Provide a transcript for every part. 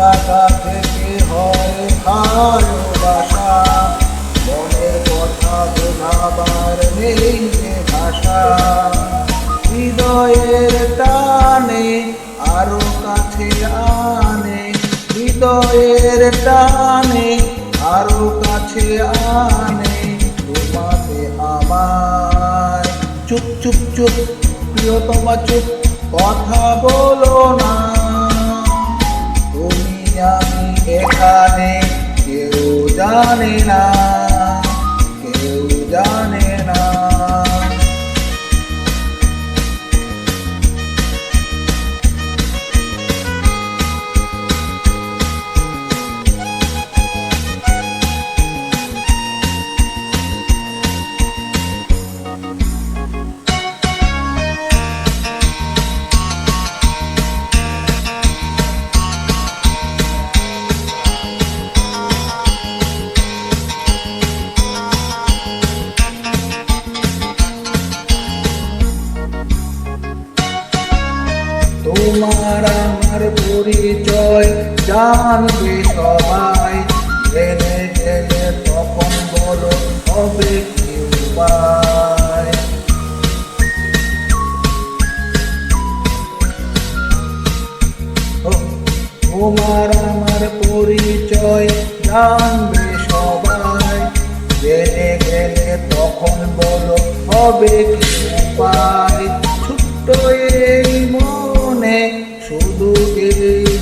ভালো লাগা থেকে হয়? ভালোবাসা। মনের কথা বোঝাবার নেই ভাষা। হৃদয়ের টানে, আরও কাছে আনে। হৃদয়ের টানে, আরও কাছে আনে। তোমাকে আমার। চুপ চুপ চুপ, প্রিয়তমা, চুপ। কথা বলো না। এখানে কেউ জানে না কেউ জানে তোমার আমার পরিচয় জানবে সবাই। জেনে জেনে তখন বলো হবে কি উপায় তোমার আমার পরিচয় জানবে সবাই। জেনে গেলে তখন বলো হবে কি উপায়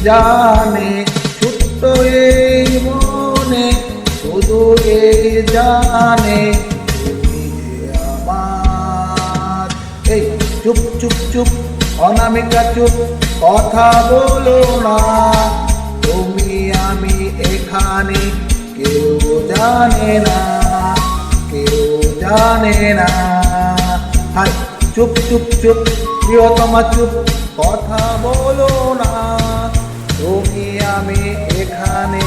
জানে, ছোট্ট এই মনে শুধু এই জানে এই চুপ চুপ চুপ, অনামিকা চুপ, কথা বলো না। তুমি, আমি এখানে, কেউ জানে না, কেউ জানে না। হাই, চুপ চুপ চুপ, প্রিয়তমা চুপ, কথা বলো না। তুমি আমি এখানে